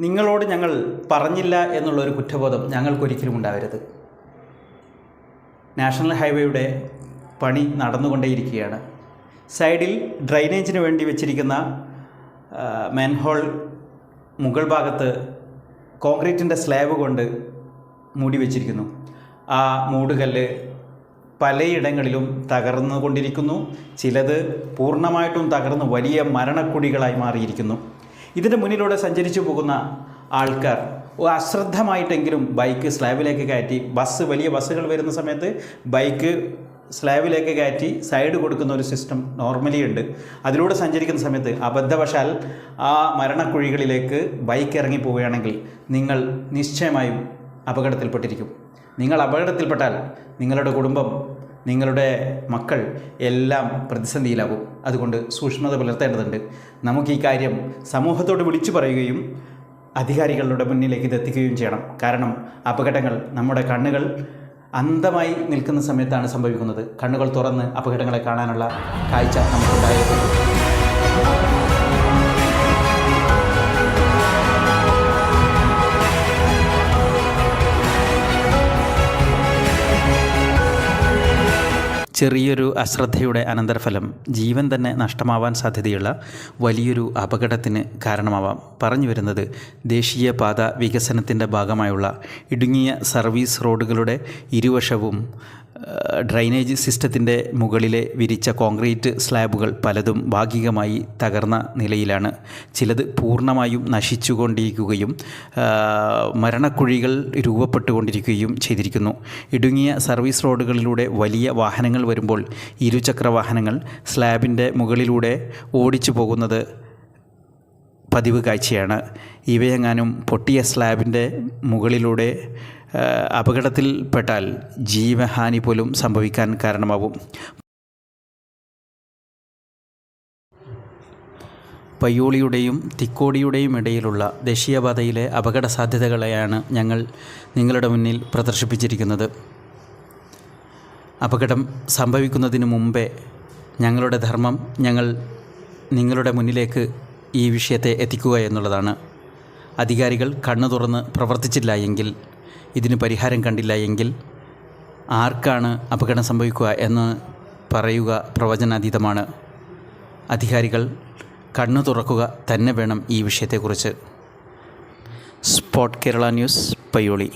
നിങ്ങളോട് ഞങ്ങൾ പറഞ്ഞില്ല എന്നുള്ളൊരു കുറ്റബോധം ഞങ്ങൾക്കൊരിക്കലും ഉണ്ടാവരുത്. നാഷണൽ ഹൈവേയുടെ പണി നടന്നുകൊണ്ടേയിരിക്കുകയാണ്. സൈഡിൽ ഡ്രൈനേജിന് വേണ്ടി വെച്ചിരിക്കുന്ന മെൻഹോൾ മുകൾ ഭാഗത്ത് കോൺക്രീറ്റിന്റെ സ്ലാബ് കൊണ്ട് മൂടി വെച്ചിരിക്കുന്നു. ആ മൂടുകല്ല് പലയിടങ്ങളിലും തകർന്നുകൊണ്ടിരിക്കുന്നു. ചിലത് പൂർണമായിട്ടും തകർന്ന് വലിയ മരണക്കുടികളായി മാറിയിരിക്കുന്നു. ഇതിന്റെ മുന്നിലൂടെ സഞ്ചരിച്ചു പോകുന്ന ആൾക്കാർ അശ്രദ്ധമായിട്ടെങ്കിലും ബൈക്ക് സ്ലാബിലേക്ക് കയറ്റി ബസ് വലിയ ബസ്സുകൾ വരുന്ന സമയത്ത് ബൈക്ക് സ്ലാബിലേക്ക് കയറ്റി സൈഡ് കൊടുക്കുന്ന ഒരു സിസ്റ്റം നോർമലി ഉണ്ട്. അതിലൂടെ സഞ്ചരിക്കുന്ന സമയത്ത് അബദ്ധവശാൽ ആ മരണക്കുഴികളിലേക്ക് ബൈക്ക് ഇറങ്ങി പോവുകയാണെങ്കിൽ നിങ്ങൾ നിശ്ചയമായും അപകടത്തിൽപ്പെട്ടിരിക്കും. നിങ്ങൾ അപകടത്തിൽപ്പെട്ടാൽ നിങ്ങളുടെ കുടുംബം നിങ്ങളുടെ മക്കൾ എല്ലാം പ്രതിസന്ധിയിലാകും. അതുകൊണ്ട് സൂക്ഷ്മത പുലർത്തേണ്ടതുണ്ട്. നമുക്ക് ഈ കാര്യം സമൂഹത്തോട് വിളിച്ചു പറയുകയും അധികാരികളുടെ മുന്നിലേക്ക് ഇതെത്തിക്കുകയും ചെയ്യണം. കാരണം അപകടങ്ങൾ നമ്മുടെ കണ്ണുകൾ അന്ധമായി നിൽക്കുന്ന സമയത്താണ് സംഭവിക്കുന്നത്. കണ്ണുകൾ തുറന്ന് അപകടങ്ങളെ കാണാനുള്ള കാഴ്ച നമുക്കുണ്ടായിരിക്കും. ചെറിയൊരു അശ്രദ്ധയുടെ അനന്തരഫലം ജീവൻ തന്നെ നഷ്ടമാവാൻ സാധ്യതയുള്ള വലിയൊരു അപകടത്തിന് കാരണമാവാം. പറഞ്ഞു വരുന്നത് ദേശീയപാത വികസനത്തിന്റെ ഭാഗമായുള്ള ഇടുങ്ങിയ സർവീസ് റോഡുകളുടെ ഇരുവശവും ഡ്രൈനേജ് സിസ്റ്റത്തിന്റെ മുകളിലെ വിരിച്ച കോൺക്രീറ്റ് സ്ലാബുകൾ പലതും ഭാഗികമായി തകർന്ന നിലയിലാണ്. ചിലത് പൂർണമായും നശിച്ചുകൊണ്ടിരിക്കുകയും മരണക്കുഴികൾ രൂപപ്പെട്ടുകൊണ്ടിരിക്കുകയും ചെയ്തിരിക്കുന്നു. ഇടുങ്ങിയ സർവീസ് റോഡുകളിലൂടെ വലിയ വാഹനങ്ങൾ വരുമ്പോൾ ഇരുചക്ര വാഹനങ്ങൾ സ്ലാബിന്റെ മുകളിലൂടെ ഓടിച്ചു പോകുന്നത് പതിവ് കാഴ്ചയാണ്. ഇവയെങ്ങാനും പൊട്ടിയ സ്ലാബിന്റെ മുകളിലൂടെ അപകടത്തിൽപ്പെട്ടാൽ ജീവഹാനി പോലും സംഭവിക്കാൻ കാരണമാവും. പയ്യോളിയുടെയും തിക്കോടിയുടെയും ഇടയിലുള്ള ദേശീയപാതയിലെ അപകട സാധ്യതകളെയാണ് ഞങ്ങൾ നിങ്ങളുടെ മുന്നിൽ പ്രദർശിപ്പിച്ചിരിക്കുന്നത്. അപകടം സംഭവിക്കുന്നതിന് മുമ്പേ ഞങ്ങളുടെ ധർമ്മം ഞങ്ങൾ നിങ്ങളുടെ മുന്നിലേക്ക് ഈ വിഷയത്തെ എത്തിക്കുക എന്നുള്ളതാണ്. അധികാരികൾ കണ്ണു തുറന്ന് പ്രവർത്തിച്ചില്ല എങ്കിൽ ഇതിന് പരിഹാരം കണ്ടില്ല എങ്കിൽ ആർക്കാണ് അപകടം സംഭവിക്കുക എന്ന് പറയുക പ്രവചനാതീതമാണ്. അധികാരികൾ കണ്ണു തുറക്കുക തന്നെ വേണം ഈ വിഷയത്തെക്കുറിച്ച്. Spot Kerala news Payyoli.